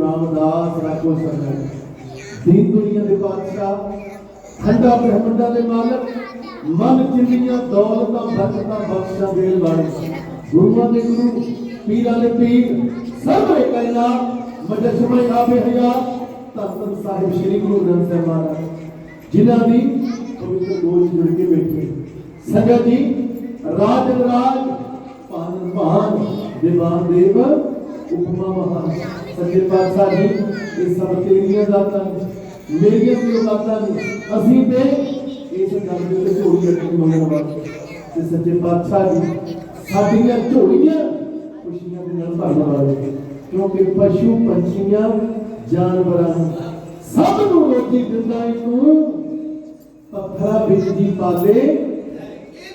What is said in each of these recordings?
ਗੁਰੂ ਰਾਮਦਾਸ ਰਾਖੋ ਸੰਗਤ ਦੀਨ ਦੁਨੀਆ ਦੇ ਬਾਦਸ਼ਾਹ ਖੰਡਾ ਬ੍ਰਹਮੰਡਾਂ ਦੇ ਮਾਲਕ, ਮਨ ਚਿੰਦੀਆਂ ਦੌਲਤਾਂ ਬਰਕਤਾਂ ਬਖਸ਼ਾਂ ਦੇਣ ਵਾਲੇ। ਗੁਰੂਆਂ ਦੇ ਗੁਰੂ, ਪੀਰਾਂ ਦੇ ਪੀਰ ਸਰਵੇ ਕਹਿਣਾ ਮਜਸਮੇ ਆਬੇ ਹਯਾਤ ਧੰਨ ਸਾਹਿਬ ਸ੍ਰੀ ਗੁਰੂ ਗ੍ਰੰਥ ਸਾਹਿਬ ਮਹਾਰਾਜ, ਜਿਨ੍ਹਾਂ ਦੀ ਪਵਿੱਤਰ ਗੋਦ ਜੁੜ ਕੇ ਬੈਠੇ। ਸੰਗਤ ਜੀ ਰਾਜ ਰਾਜ ਭਾਨ ਭਾਨ ਦੀਵਾਨ ਦੇਵ ਉਪਮਾ ਮਹਾਨ ਸੱਚੇ ਪਾਤਸ਼ਾਹ ਜੀ ਇਹ ਸਭ ਤੇਰੀਆਂ ਦਾਤਾਂ ਨੇ, ਮੇਰੀਆਂ ਵੀ ਦਾਤਾਂ ਨੇ ਅਸੀਂ ਤੇ ਇਸ ਗੱਲ ਦੇ ਉੱਤੇ ਝੋਲੀ ਰੱਖੀ ਮੰਗਣ ਵਾਸਤੇ ਤੇ ਸੱਚੇ ਪਾਤਸ਼ਾਹ ਜੀ ਸਾਡੀਆਂ ਝੋਲੀਆਂ ਖੁਸ਼ੀਆਂ ਦੇ ਨਾਲ ਭਰਨ ਵਾਲੇ ਕਿਉਂਕਿ ਪਸ਼ੂ ਪੰਛੀਆਂ ਜਾਨਵਰਾਂ ਨੂੰ ਸਭ ਨੂੰ ਰੋਟੀ ਦਿੰਦਾ ਏ ਤੂੰ ਪੱਥਰਾਂ ਵਿੱਚ ਦੀ ਪਾਲੇ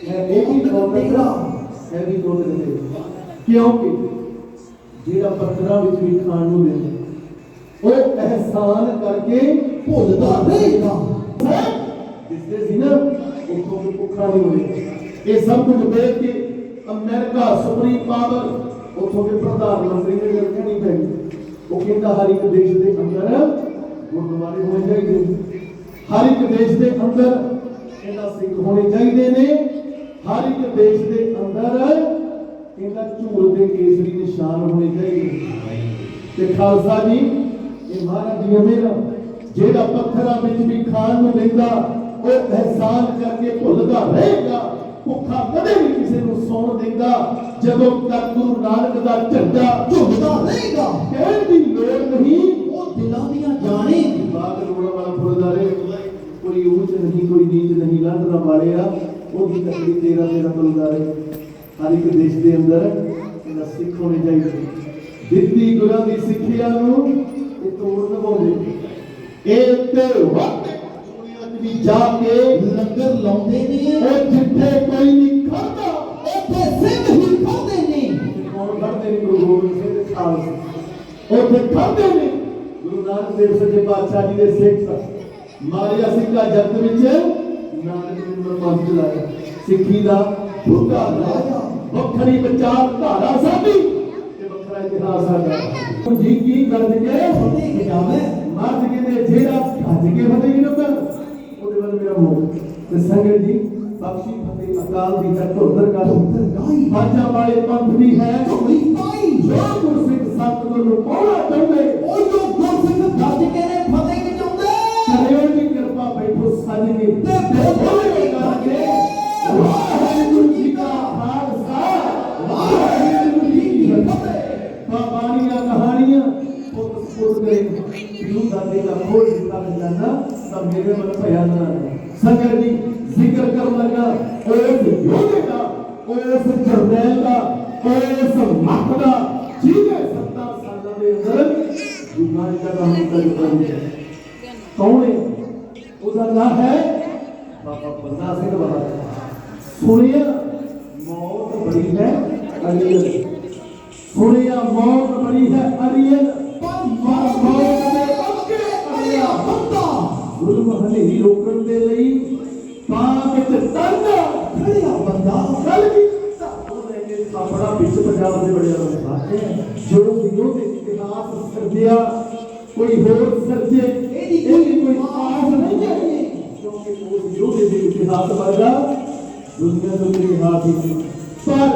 ਹੈ ਇਹ ਵੀ ਗੋਬਿੰਦਾ ਹੈ ਵੀ ਗੋਬਿੰਦਾ ਕਿਉਂਕਿ ਜਿਹੜਾ ਪੱਥਰਾਂ ਵਿੱਚ ਵੀ ਖਾਣ ਨੂੰ ਦਿੰਦਾ ਉਹ ਅਹਿਸਾਨ ਕਰਕੇ ਭੁੱਲਦਾ ਰਹੇਗਾ ਜਿਸਦੇ ਸੀ ਨਾ ਉਹ ਤੋਂ ਭੁੱਖਾ ਨਹੀਂ ਹੋਏ ਇਹ ਸਭ ਕੁਝ ਵੇਖ ਕੇ ਅਮਰੀਕਾ ਸੁਪਰੀਮ ਪਾਵਰ, ਉਥੋਂ ਦੇ ਪ੍ਰਧਾਨ ਮੰਤਰੀ ਨੇ ਰੱਖਣੀ ਪਈ। ਉਹ ਕਹਿੰਦਾ, ਹਰ ਇੱਕ ਦੇਸ਼ ਦੇ ਅੰਦਰ ਗੁਰਦੁਆਰੇ ਹੋਣੇ ਚਾਹੀਦੇ ਹਰ ਇੱਕ ਦੇਸ਼ ਦੇ ਅੰਦਰ ਇਹਨਾਂ ਸਿੰਘ ਹੋਣੇ ਚਾਹੀਦੇ ਨੇ। ਹਰ ਇੱਕ ਦੇਸ਼ ਦੇ ਅੰਦਰ ਇਹਨਾਂ ਝੂਲ ਦੇ ਕੇਸਰੀ ਨਿਸ਼ਾਨ ਹੋਣੇ ਚਾਹੀਦੇ ਤੇ ਖਾਲਸਾ ਜੀ, ਇਹ ਮਹਾਰਾਜ ਜੀ ਮੇਰਾ ਜਿਹੜਾ ਪੱਥਰਾਂ ਵਿੱਚ ਵੀ ਖਾਣ ਨੂੰ ਦਿੰਦਾ, ਉਹ ਅਹਿਸਾਨ ਕਰਕੇ ਭੁੱਲਦਾ ਰਹੇਗਾ। ਭੁੱਖਾ ਕਦੇ ਵੀ ਕਿਸੇ ਨੂੰ ਸੌਣ ਦਿੰਦਾ, ਜਦੋਂ ਤੱਕ ਗੁਰੂ ਨਾਨਕ ਦਾ ਝੰਡਾ ਝੁਕਦਾ ਰਹੇਗਾ। ਕਹਿਣ ਦੀ ਲੋੜ ਨਹੀਂ, ਉਹ ਦਿਲਾਂ ਦੀਆਂ ਜਾਣੇ। ਬਾਗ ਰੋੜਾ ਵਾਲਾ ਫੁੱਲਦਾਰੇ ਕੋਈ ਉੱਚ ਨਹੀਂ, ਕੋਈ ਨੀਚ ਨਹੀਂ ਲੰਘਣਾ ਵਾਲਿਆ ਉਹ ਵੀ ਤਕੜੀ ਤੇਰਾ ਤੇਰਾ ਫੁੱਲਦਾਰੇ ਹਰ ਅਨੇਕ ਦੇਸ਼ ਦੇ ਅੰਦਰ ਇਹਨਾਂ ਸਿੱਖ ਹੋਣੇ ਚਾਹੀਦੇ ਦਿੱਤੀ ਗੁਰਾਂ ਦੀ ਸਿੱਖਿਆ ਨੂੰ ਇਹ ਤੋੜ ਨਵਾਉਂਦੇ ਇਹ ਉੱਤੇ ਵਕਤ ਵੀ ਜਾ ਕੇ ਲੰਗਰ ਲਾਉਂਦੇ ਨੇ। ਉਹ ਜਿੱਥੇ ਕੋਈ ਨਹੀਂ ਖਾਂਦਾ, ਉੱਥੇ ਸਿੱਧ ਹੀ ਖਾਂਦੇ ਨੇ। ਕੌਣ ਖਾਂਦੇ ਨੇ? ਗੁਰੂ ਗੋਬਿੰਦ ਸਿੰਘ ਦੇ ਸਾਹਮਣੇ ਉੱਥੇ ਖਾਂਦੇ ਨੇ। ਗੁਰੂ ਨਾਨਕ ਦੇਵ ਸੱਚੇ ਪਾਤਸ਼ਾਹ ਜੀ ਦੇ ਸਿੱਖ ਮਾਰਿਆ ਸਿੰਘਾ ਜੱਤ ਵਿੱਚ ਨਾਨਕ ਨੂੰ ਮਰਮਾਨ ਲਾਇਆ। ਸਿੱਖੀ ਦਾ ਭੁੱਖਾ ਲਾਇਆ। ਵੱਖਰੀ ਵਿਚਾਰ ਧਾਰਾ ਸਾਡੀ ਤੇ ਵੱਖਰਾ ਇਤਿਹਾਸ ਸਾਡਾ। ਜੀ ਕੀ ਕਰਦ ਕੇ ਫਤਿਹ ਖਿਜਾਵੇ ਮਰਦ ਕਹਿੰਦੇ ਜਿਹੜਾ ਭੱਜ ਕੇ ਫਤਿਹ ਨਹੀਂ ਹੁੰਦਾ ਉਹਦੇ ਵੱਲ ਮੇਰਾ ਮੋਹ। ਤੇ ਸੰਗਤ ਜੀ ਬਖਸ਼ੀ ਫਤਿਹ ਅਕਾਲ ਦੀ ਤੱਕ ਉਧਰ ਕਰ। ਗਾਈ ਬਾਜਾ ਵਾਲੇ ਪੰਥ ਦੀ ਹੈ। ਝੋਲੀ ਪਾਈ ਜੋ ਗੁਰਸਿੱਖ ਸਤਿਗੁਰ ਨੂੰ ਪਾਉਣਾ ਚਾਹੁੰਦੇ ਉਹ ਜੋ ਗੁਰਸਿੱਖ ਗੱਜ ਕੇ ਨੇ ਫਤਿਹ ਖਿਜਾਉਂਦੇ ਕਰਿਓ ਦੀ ਕਿਰਪਾ ਬੈਠੋ ਸੱਜ ਕੇ ਤੇ ਬੋਲੇ ਤਾਂ ਮੇਰੇ ਮਨ ਭਇਆ ਨਾ ਸੰਗਤ ਜੀ ਜ਼ਿਕਰ ਕਰਨ ਲੱਗਾ ਉਸ ਯੋਧੇ ਦਾ ਉਸ ਜਰਨੈਲ ਦਾ ਉਸ ਮੱਖ ਦਾ ਜਿਹਨੇ 70 ਸਾਲਾਂ ਦੇ ਅੰਦਰ ਜੁਗਾਂ ਦਾ ਕੰਮ ਕਰ ਦਿੱਤਾ ਕੌਣ ਹੈ ਉਹਦਾ ਨਾਮ ਹੈ ਬਾਬਾ ਬੰਦਾ ਸਿੰਘ ਜ਼ੁਲਮ ਹਨੇਰੀ ਰੋਕਣ ਦੇ ਲਈ ਪਾਕ ਤੇ ਤਰਨਾ ਖੜਿਆ ਬੰਦਾ ਗੱਲ ਕੀ ਉਹ ਲੈ ਕੇ ਆਪਣਾ ਵਿੱਚ ਪੰਜਾਬ ਦੇ ਬੜਿਆ ਲੋਕ ਜੋ ਦਿਨੋਂ ਦੇ ਇਤਿਹਾਸ ਸਿਰਜਿਆ ਕੋਈ ਹੋਰ ਸਿਰਜੇ ਇਹਦੀ ਇਹਦੀ ਕੋਈ ਆਸ ਨਹੀਂ ਹੈ। ਕਿਉਂਕਿ ਉਸ ਯੋਧੇ ਦੇ ਇਤਿਹਾਸ ਵਰਗਾ ਦੁਨੀਆ ਦੇ ਇਤਿਹਾਸ ਹੀ ਨਹੀਂ। ਪਰ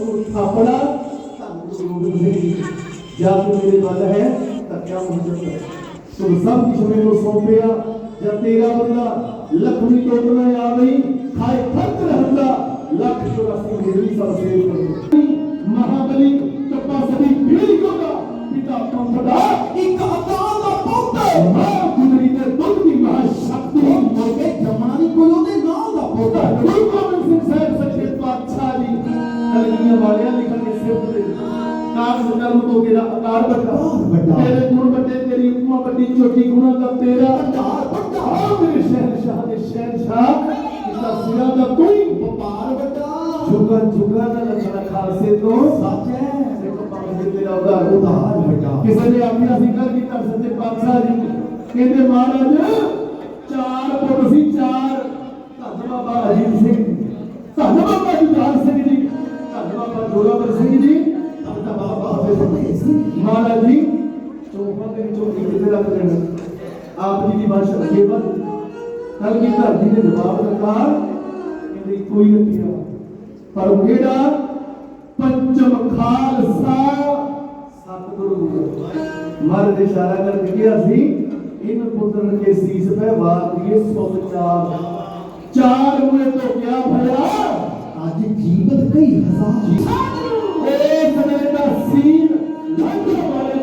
ਉਹ ਆਪਣਾ ਧੰਨ ਗੁਰੂ ਗੋਬਿੰਦ ਸਿੰਘ ਜੀ ਜਦ ਮੇਰੇ ਵੱਲ ਹੈ ਤਾਂ ਕਿਆ ਮੁਹੱਬਤ ਹੈ। ਤੁਮ ਸਭ ਕੁਛ ਮੈਨੂੰ ਸੌਂਪਿਆ। ਜਦ ਤੇਰਾ ਬੰਦਾ ਲਖਮੀ ਟੋਟ ਨਾ ਆਵਈ ਖਾਏ ਫ਼ਰਕ ਰਹਿੰਦਾ ਲੱਖ ਚੁਰਾਸੀ ਮੇਰੀ ਸਭ ਸੇਵ ਕਰੋ ਮਹਾਬਲੀ ਤਪਾ ਸਦੀ ਪੀੜੀ ਕੋਗਾ ਪਿਤਾ ਪੰਥਦਾ ਇੱਕ ਅਕਾਲ ਦਾ ਪੁੱਤ ਮਾਂ ਕੁਦਰੀ ਤੇ ਦੁੱਧ ਦੀ ਮਹਾ ਸ਼ਕਤੀ ਉਹ ਮੁੜ ਕੇ ਜੰਮਣਾ ਨਹੀਂ ਕੋਈ ਉਹਦੇ ਨਾਲ ਦਾ ਪੁੱਤ ਗੁਰੂ ਗੋਬਿੰਦ ਸਿੰਘ ਸਾਹਿਬ ਸੱਚੇ ਪਾਤਸ਼ਾਹ ਜੀ ਕਲਗੀਆਂ ਵਾਲਿਆਂ ਲਿਖਣ ਦੇ ਸਿਫਤ ਦੇ ਕਾਗਜ਼ ਕਰਮ ਤੋਂ ਤੇਰਾ ਆਕਾਰ ਵੱਡਾ ਤੇ ਤੇਰੀ ਉਪਮਾ ਵੱਡੀ ਛੋਟੀ ਗੁਣਾ ਦਾ ਤੇਰਾ ਭੰਡਾਰ ਭੰਡਾਰ। ਮੇਰੇ ਸ਼ਹਿਨशाह ਦੇ ਸ਼ਹਿਨशाह ਇਸਦਾ ਸਿਰਾ ਦਾ ਕੋਈ ਵਪਾਰ ਵੱਡਾ। ਝੁਗਾ ਝੁਗਾ ਦਾ ਲੱਛਣ ਖਾਲਸੇ ਤੋਂ। ਸੱਚ ਕਿਸੇ ਨੇ ਆਪਣਾ ਜ਼ਿਕਰ ਕੀਤਾ ਸੱਚੇ ਪਾਤਸ਼ਾਹ ਜੀ ਕਹਿੰਦੇ ਮਹਾਰਾਜ ਚਾਰ ਪੁਰਖ ਸੀ ਚਾਰ। ਧੰਨਵਾਦ ਬਾਬਾ ਅਜੀਤ ਸਿੰਘ। ਚੌਹਾਂ ਦੇ ਵਿੱਚੋਂ ਇੱਕ ਤੇ ਰੱਖ ਦੇਣਾ ਆਪ ਜੀ ਦੀ ਬਾਤ ਅੱਗੇ ਵੱਧ ਕੱਲ ਕੀ ਧਰ ਜੀ ਨੇ ਜਵਾਬ ਦਿੱਤਾ ਕਹਿੰਦੇ ਕੋਈ ਰੱਖਿਆ ਪਰ ਕਿਹੜਾ ਪੰਚਮ ਖਾਲਸਾ ਸਤਿਗੁਰੂ ਮਰ ਦੇ ਇਸ਼ਾਰਾ ਕਰਕੇ ਕਿਹਾ ਸੀ ਇਨ ਪੁੱਤਰਨ ਕੇ ਸੀਸ ਪੈ ਵਾਰ ਦੀਏ ਸੁਖ ਚਾਰ ਚਾਰ ਮੁਏ ਤੋਂ ਕਿਆ ਭਇਆ ਅੱਜ ਜੀਵਤ ਕਈ ਹਜ਼ਾਰ ਏ ਸਨੇ ਦਾ ਸੀਨ ਲੰਘਣ ਵਾਲੇ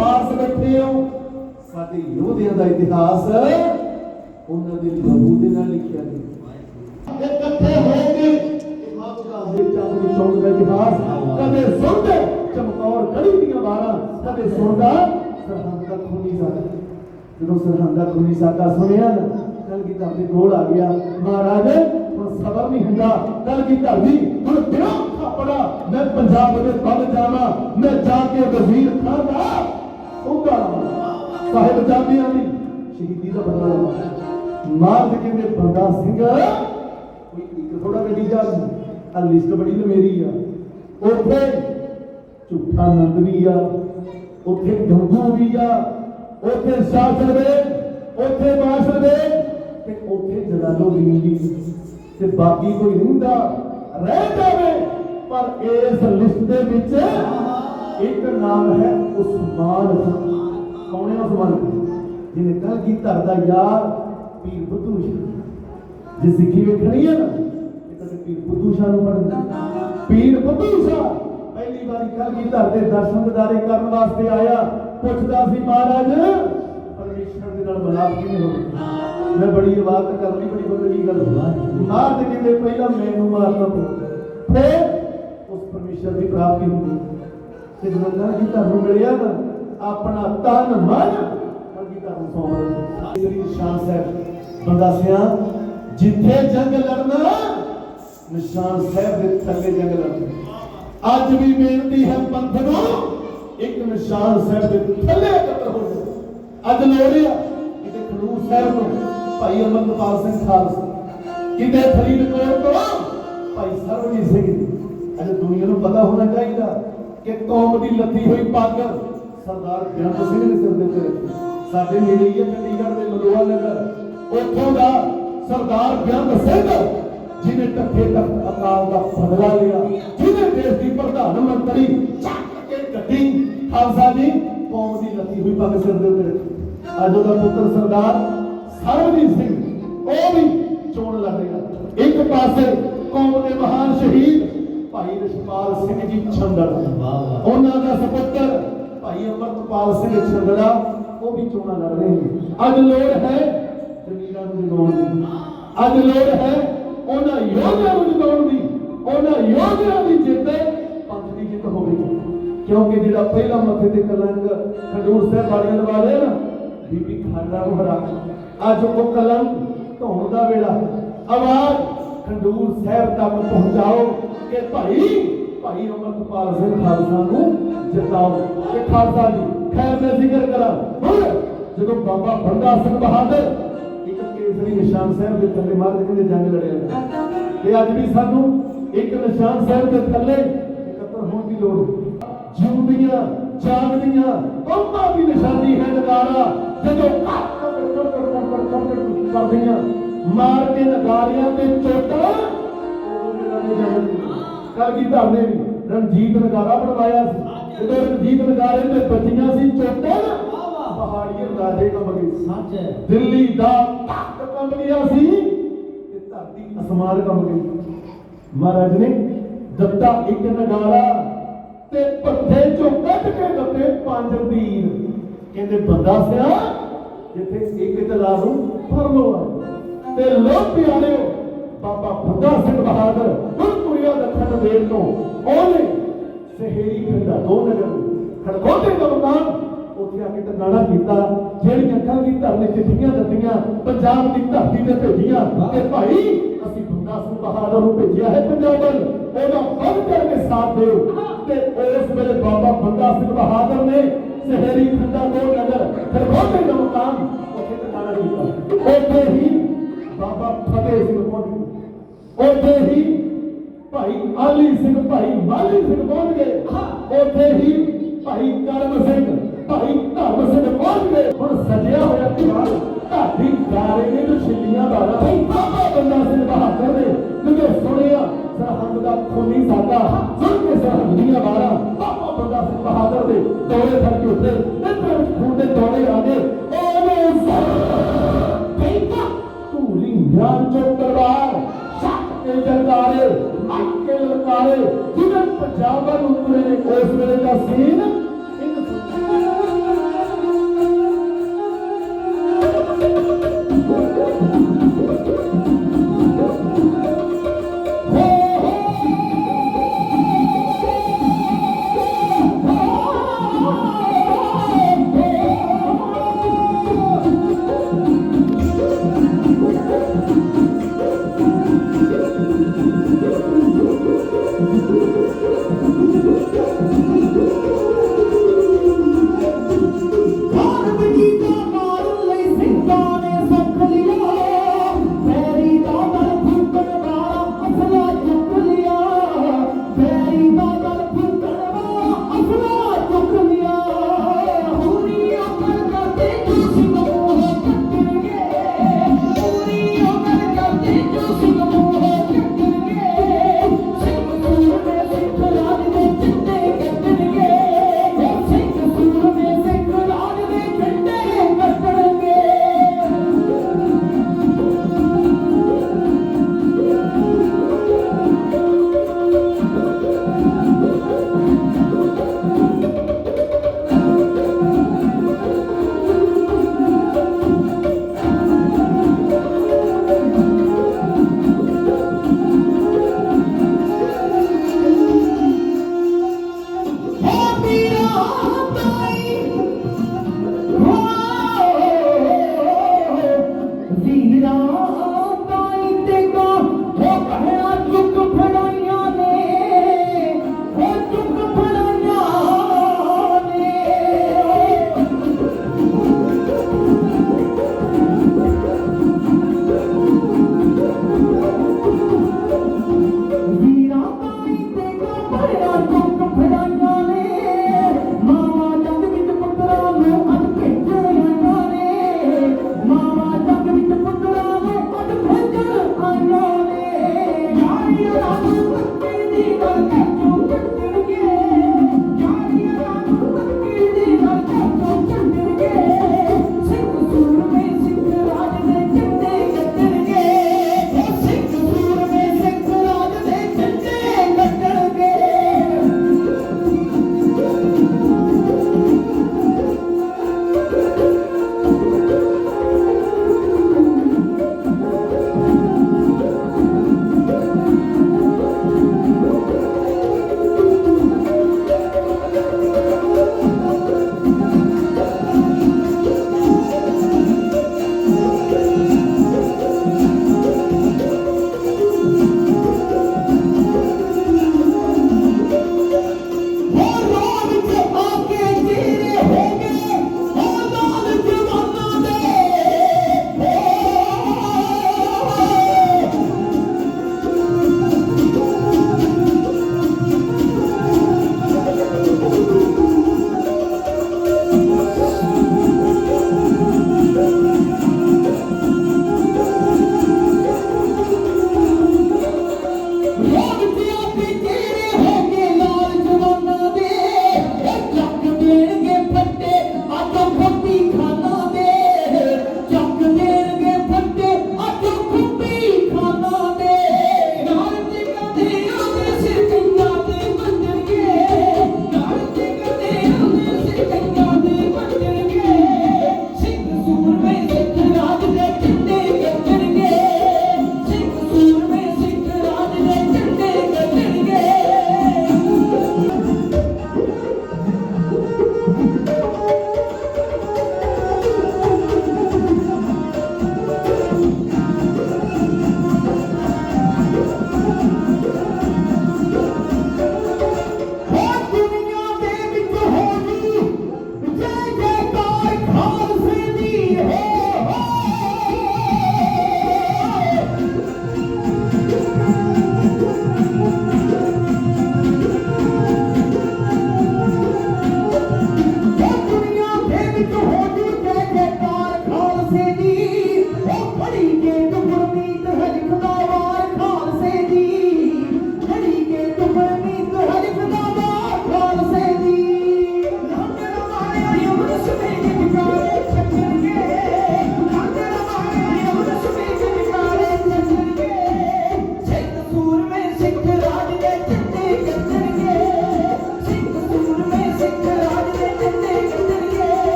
ਜਿੰਨਾਂ ਦੇ ਵਾਰਸ ਬੈਠੇ ਹੋ ਸਾਡੇ ਯੋਧਿਆਂ ਦਾ ਇਤਿਹਾਸ ਉਹਨਾਂ ਦੇ ਲਹੂ ਦੇ ਨਾਲ ਲਿਖਿਆ ਗਿਆ ਇਕੱਠੇ ਹੋ ਕੇ ਇਮਾਮਗਾਹ ਦੇ ਚਾਂਦਨੀ ਚੌਕ ਦਾ ਇਤਿਹਾਸ ਕਦੇ ਸੁਣਦੇ ਚਮਕੌਰ ਗੜੀ ਦੀਆਂ ਵਾਰਾਂ ਕਦੇ ਸੁਣਦਾ ਸਰਹੰਦ ਦਾ ਖੂਨੀ ਸਾਡਾ ਜਦੋਂ ਸਰਹੰਦ ਦਾ ਖੂਨੀ ਸਾਡਾ ਸੁਣਿਆ ਨਾ ਕਲ ਕੀ ਦੇ ਕੋਲ ਆ ਗਿਆ ਮਹਾਰਾਜ ਹੁਣ ਸਬਰ ਨਹੀਂ ਹੁੰਦਾ ਕਲ ਕੀ ਧਰਦੀ ਹੁਣ ਬਿਨਾਂ ਖਾਪੜਾ ਮੈਂ ਪੰਜਾਬ ਦੇ ਵੱਲ ਜਾਵਾਂ ਮੈਂ ਜਾ ਕੇ ਵਜ਼ੀਰ ਖਾਨ ਦਾ ਉਹਦਾ ਸਾਹਿਬ ਜਾਂਦਿਆਂ ਦੀ ਸ਼ਹੀਦੀ ਦਾ ਬਦਲਾ ਲਵਾਂ ਕਹਿੰਦੇ ਬੰਦਾ ਸਿੰਘ, ਕੋਈ ਇੱਕ ਥੋੜਾ ਗੱਡੀ ਜਾ ਆ ਲਿਸਟ ਬੜੀ ਲੰਮੇਰੀ ਆ। ਉੱਥੇ ਝੂਠਾ ਨੰਦ ਵੀ ਆ, ਉੱਥੇ ਗੰਗੂ ਵੀ ਆ, ਉੱਥੇ ਸ਼ਾਸਨ ਦੇ, ਉੱਥੇ ਮਾਸਟਰ ਦੇ, ਤੇ ਉੱਥੇ ਜਲਾਲੁਦੀਨ ਵੀ ਤੇ ਬਾਕੀ ਕੋਈ ਰਹਿੰਦਾ ਰਹਿ ਜਾਵੇ, ਪਰ ਇਸ ਲਿਸਟ ਦੇ ਵਿੱਚ ਇੱਕ ਨਾਮ ਹੈ ਉਸਮਾਨ ਕੌਣ ਹੈ ਉਸਮਾਨ ਜਿਹਨੇ ਕੱਲ ਕੀ ਧਰਦਾ ਯਾਰ ਪੀਰ ਬੁੱਧੂ ਸ਼ਾਹ। ਜੇ ਸਿੱਖੀ ਵੇਖਣੀ ਹੈ ਨਾ, ਇਹ ਤਾਂ ਪੀਰ ਬੁੱਧੂ ਸ਼ਾਹ ਨੂੰ ਪੜ੍ਹਨਾ ਪੀਰ ਬੁੱਧੂ ਸ਼ਾਹ ਪਹਿਲੀ ਵਾਰੀ ਕੱਲ ਕੀ ਧਰਦੇ ਦਰਸ਼ਨ ਦਿਦਾਰੇ ਕਰਨ ਵਾਸਤੇ ਆਇਆ। ਪੁੱਛਦਾ ਸੀ, ਮਹਾਰਾਜ ਪਰਮੇਸ਼ਰ ਦੇ ਨਾਲ ਮਲਾਪ ਕਿਵੇਂ ਹੋਵੇ ਮੈਂ ਬੜੀ ਇਬਾਦਤ ਕਰ ਲਈ ਬੜੀ ਬੰਦਗੀ ਕਰ ਲਈ ਮਾਰ ਤੇ ਕਹਿੰਦੇ, ਪਹਿਲਾਂ ਮੈਨੂੰ ਮਾਰਨਾ ਪਊ ਫਿਰ ਉਸ ਪਰਮੇਸ਼ਰ ਦੀ ਪ੍ਰਾਪਤੀ ਹੁੰਦੀ। ਤੇ ਜਦੋਂ ਕੱਲ ਤੁਹਾਨੂੰ ਮਿਲਿਆ ਨਾ ਆਪਣਾ ਤਨ ਮਨ ਕੱਲ ਤੁਹਾਨੂੰ ਸੌਂਪ ਸ੍ਰੀ ਨਿਸ਼ਾਨ ਸਾਹਿਬ ਬੰਦਾ ਸਿਆ, ਜਿੱਥੇ ਜੰਗ ਲੜਨਾ, ਨਿਸ਼ਾਨ ਸਾਹਿਬ ਦੇ ਥੱਲੇ ਜੰਗ ਲੜਨਾ। ਅੱਜ ਵੀ ਬੇਨਤੀ ਹੈ ਪੰਥ ਇੱਕ ਨਿਸ਼ਾਨ ਸਾਹਿਬ ਦੇ ਥੱਲੇ ਇਕੱਤਰ ਹੋ ਜਾਓ। ਅੱਜ ਲੋੜਿਆ ਕਿਤੇ ਖਡੂਰ ਸਾਹਿਬ ਤੋਂ ਭਾਈ ਅਮਰਪਾਲ ਸਿੰਘ ਖਾਲਸਾ, ਕਿਤੇ ਫਰੀਦਕੋਟ ਤੋਂ ਭਾਈ ਸਰਵਜੀਤ ਸਿੰਘ। ਜੀ। ਅੱਜ ਦੁਨੀਆ ਨੂੰ ਪਤਾ ਹੋਣਾ ਚਾਹੀਦਾ। ਕਿ ਕੌਮ ਦੀ ਲੱਥੀ ਹੋਈ ਪੱਗ ਸਰਦਾਰ ਬੇਅੰਤ ਸਿੰਘ ਦੇ ਸਿਰ ਦੇ ਉੱਤੇ ਰੱਖੀ। ਸਾਡੇ ਨੇੜੇ ਹੀ ਹੈ ਚੰਡੀਗੜ੍ਹ ਦੇ ਮਲੋਆ ਨਗਰ। ਉੱਥੋਂ ਦਾ ਸਰਦਾਰ ਬੇਅੰਤ ਸਿੰਘ, ਜਿਹਨੇ ਟੱਕੇ ਤਖਤ ਅਕਾਲ ਦਾ ਬਦਲਾ ਲਿਆ ਜਿਹਨੇ ਦੇਸ਼ ਦੀ ਪ੍ਰਧਾਨ ਮੰਤਰੀ ਚੱਕ ਕੇ ਗੱਡੀ, ਖਾਲਸਾ ਜੀ, ਕੌਮ ਦੀ ਲੱਤੀ ਹੋਈ ਪੱਗ ਸਿਰ ਦੇ ਉੱਤੇ ਰੱਖੀ। ਅੱਜ ਉਹਦਾ ਪੁੱਤਰ ਸਰਦਾਰ ਸਰਬਜੀਤ ਸਿੰਘ, ਉਹ ਵੀ ਚੋਣ ਲੜ ਰਿਹਾ। ਇੱਕ ਪਾਸੇ ਭਾਈ ਰਿਸ਼ਪਾਲ ਸਿੰਘ ਜੀ ਛੰਦੜ ਉਹਨਾਂ ਦਾ ਸੁਪੁੱਤਰ ਭਾਈ ਅਮਰਪਾਲ ਸਿੰਘ ਛੰਦੜਾ ਉਹ ਵੀ ਚੋਣਾਂ ਲੜ ਰਹੇ ਨੇ। ਅੱਜ ਲੋੜ ਹੈ ਜ਼ਮੀਰਾਂ ਨੂੰ ਜਗਾਉਣ ਦੀ। ਅੱਜ ਲੋੜ ਹੈ ਉਹਨਾਂ ਯੋਧਿਆਂ ਨੂੰ ਜਿਤਾਉਣ ਦੀ। ਉਹਨਾਂ ਯੋਧਿਆਂ ਦੀ ਜਿੱਤ ਪੰਥ ਦੀ ਜਿੱਤ ਹੋਵੇਗੀ ਕਿਉਂਕਿ ਜਿਹੜਾ ਪਹਿਲਾ ਮੱਥੇ ਤੇ ਕਲੰਕ ਖਡੂਰ ਸਾਹਿਬ ਵਾਲਿਆਂ ਲਵਾ ਲਿਆ ਨਾ, ਬੀਬੀ ਖਾਲੜਾ ਨੂੰ ਹਰਾ ਅੱਜ ਉਹ ਕਲੰਕ ਧੋਣ ਦਾ ਵੇਲਾ। ਆਵਾਜ਼ ਖਡੂਰ ਸਾਹਿਬ ਤੱਕ ਪਹੁੰਚਾਓ ਕਿ ਭਾਈ ਭਾਈ ਅਮਰਪਾਲ ਸਿੰਘ ਖਾਲਸਾ ਨੂੰ ਜਿਤਾਓ। ਕਿ ਖਾਲਸਾ ਜੀ, ਖੈਰ ਮੈਂ ਜ਼ਿਕਰ ਕਰਾਂ। ਹੁਣ ਜਦੋਂ ਬਾਬਾ ਬੰਦਾ ਸਿੰਘ ਬਹਾਦਰ ਇੱਕ ਕੇਸਰੀ ਨਿਸ਼ਾਨ ਸਾਹਿਬ ਦੇ ਥੱਲੇ ਮਾਰ ਕੇ ਜੰਗ ਲੜਿਆ। ਤੇ ਅੱਜ ਵੀ ਸਾਨੂੰ ਇੱਕ ਨਿਸ਼ਾਨ ਸਾਹਿਬ ਦੇ ਥੱਲੇ ਇਕੱਤਰ ਹੋਣ ਦੀ ਲੋੜ। ਜਿਉਂਦੀਆਂ ਜਾਗਦੀਆਂ ਕੌਮਾਂ ਦੀ ਨਿਸ਼ਾਨੀ ਹੈ ਨਗਾਰਾ। ਜਦੋਂ ਕੱਟ ਕੱਟ ਕੱਟ ਕੱਟ ਕਰਦੀਆਂ ਮਾਰ ਕੇ ਨਗਾਰਿਆਂ ਤੇ ਚੋਟਾਂ। ਕੱਲ ਕੀ ਧਰਨੇ ਵੀ। ਰਣਜੀਤ ਨਗਾਰਾ ਬਣਵਾਇਆ ਸੀ। ਜਦੋਂ ਰਣਜੀਤ ਨਗਾਰੇ ਤੇ ਬੱਜੀਆਂ ਸੀ ਚੋਟਾਂ ਪਹਾੜੀਆਂ ਰਾਜੇ ਕੰਬ ਗਈ ਸੱਚ ਹੈ। ਦਿੱਲੀ ਦਾ ਤਖਤ ਕੰਬ ਗਿਆ ਸੀ ਤੇ ਧਰਤੀ ਅਸਮਾਨ ਕੰਬ ਗਈ। ਮਹਾਰਾਜ ਨੇ ਦਿੱਤਾ ਇੱਕ ਨਗਾਰਾ ਤੇ ਪੱਥੇ ਚੋਂ ਕੱਢ ਕੇ ਦਿੱਤੇ ਪੰਜ ਤੀਰ ਕਹਿੰਦੇ ਬੰਦਾ ਸਿਆ ਜਿੱਥੇ ਇੱਕ ਤਲਾ ਨੂੰ ਫੜ ਲੋ ਆ ਤੇ ਲੋ ਪਿਆਰਿਓ ਬਾਬਾ ਬੰਦਾ ਸਿੰਘ ਬਹਾਦਰ ਗੁਰਪੁਰੀਆ ਦੱਖਣ ਦੇਵ ਤੋਂ ਉਹਨੇ ਸਹੇਰੀ ਪਿੰਡਾ ਦੋ ਨਗਰ ਖੜਕੋਟੇ ਦਾ ਮਕਾਨ ਉੱਥੇ ਆ ਕੇ ਟਨਾਣਾ ਕੀਤਾ ਜਿਹੜੀਆਂ ਕੱਲ ਦੀ ਧਰਨੇ ਚਿੱਠੀਆਂ ਦਿੱਤੀਆਂ ਪੰਜਾਬ ਦੀ ਧਰਤੀ ਤੇ ਭੇਜੀਆਂ ਕਿ ਭਾਈ ਅਸੀਂ ਬੰਦਾ ਸਿੰਘ ਬਹਾਦਰ ਨੂੰ ਭੇਜਿਆ ਹੈ ਪੰਜਾਬ ਵੱਲ। ਉਹਦਾ ਵੱਧ ਕਰਕੇ ਸਾਥ ਦਿਓ। ਤੇ ਉਸ ਵੇਲੇ ਬਾਬਾ ਬੰਦਾ ਸਿੰਘ ਬਹਾਦਰ ਨੇ ਸਹੇਰੀ ਖੰਡਾ ਦੋ ਨਗਰ ਖੜਕੋਟੇ ਦਾ ਮਕਾਨ ਉੱਥੇ ਟਨਾਣਾ ਕੀਤਾ। ਉੱਥੇ ਹੀ ਬਾਬਾ ਫਤਿਹ ਸਿੰਘ ਪਹੁੰਚ ਗਏ ਉੱਥੇ ਹੀ ਭਾਈ ਆਲੀ ਸਿੰਘ, ਭਾਈ ਮਾਲੀ ਸਿੰਘ ਪਹੁੰਚ ਗਏ ਉੱਥੇ ਹੀ ਭਾਈ ਕਰਮ ਸਿੰਘ, ਭਾਈ ਧਰਮ ਸਿੰਘ ਪਹੁੰਚ ਗਏ ਹੁਣ ਸਜਿਆ ਹੋਇਆ ਤਿਉਹਾਰ, ਢਾਡੀ ਗਾਰੇ ਨੇ ਜੋ ਛਿੱਲੀਆਂ ਬਾਰਾ ਭਾਈ ਬਾਬਾ ਬੰਦਾ ਸਿੰਘ ਬਹਾਦਰ ਨੇ ਜਦੋਂ ਸੁਣਿਆ, ਸਰਹੰਦ ਦਾ ਖੂਨੀ ਸਾਡਾ ਸੁਣ ਕੇ ਸਰਹੰਦ ਦੀਆਂ ਬਾਰਾ ਬਾਬਾ ਬੰਦਾ ਸਿੰਘ ਬਹਾਦਰ ਦੇ ਦੌਰੇ ਫੜ ਕੇ ਉੱਤੇ ਨਿੱਤਰ ਖੂਨ ਦੇ ਦੌਰੇ ਆ ਧੂਲੀ ਚੋਂ ਤਲਵਾਰ ਸੱਤ ਕੇ ਜਲਕਾਰੇ ਮੱਕ ਕੇ ਲਲਕਾਰੇ, ਜਿਵੇਂ ਪੰਜਾਬ ਵੱਲ ਉਤਰੇ ਨੇ, ਉਸ ਵੇਲੇ ਦਾ ਸੀਨ